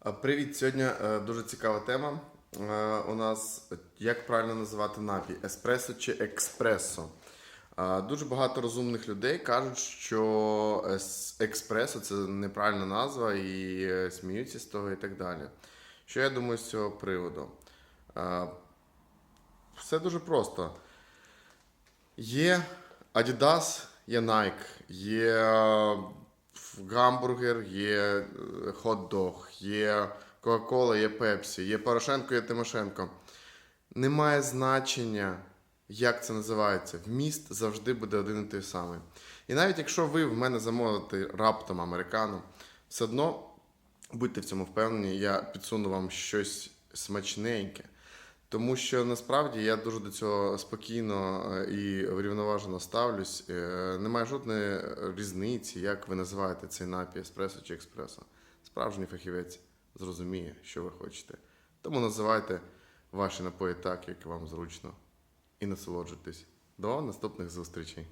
А, Привіт! Сьогодні е, дуже цікава тема. Е, У нас е, як правильно називати напій: еспресо чи експресо. Е, Дуже багато розумних людей кажуть, що експресо це неправильна назва і е, сміються з того і так далі. Що я думаю з цього приводу? Е, Все дуже просто. Є Adidas, є Nike, є е, гамбургер, є е, хот-дог, є Кока-Кола, є Пепсі, є Порошенко, є Тимошенко. Немає значення, як це називається. Вміст завжди буде один і той самий. І навіть якщо ви в мене замовите раптом американо, все одно будьте в цьому впевнені, я підсуну вам щось смачненьке. Тому що насправді я дуже до цього спокійно е, і врівноважено ставлюсь. Е, Немає жодної різниці, як ви називаєте цей напій еспресо чи експресо. Справжній фахівець зрозуміє, що ви хочете. Тому називайте ваші напої так, як вам зручно, і насолоджуйтесь. До наступних зустрічей!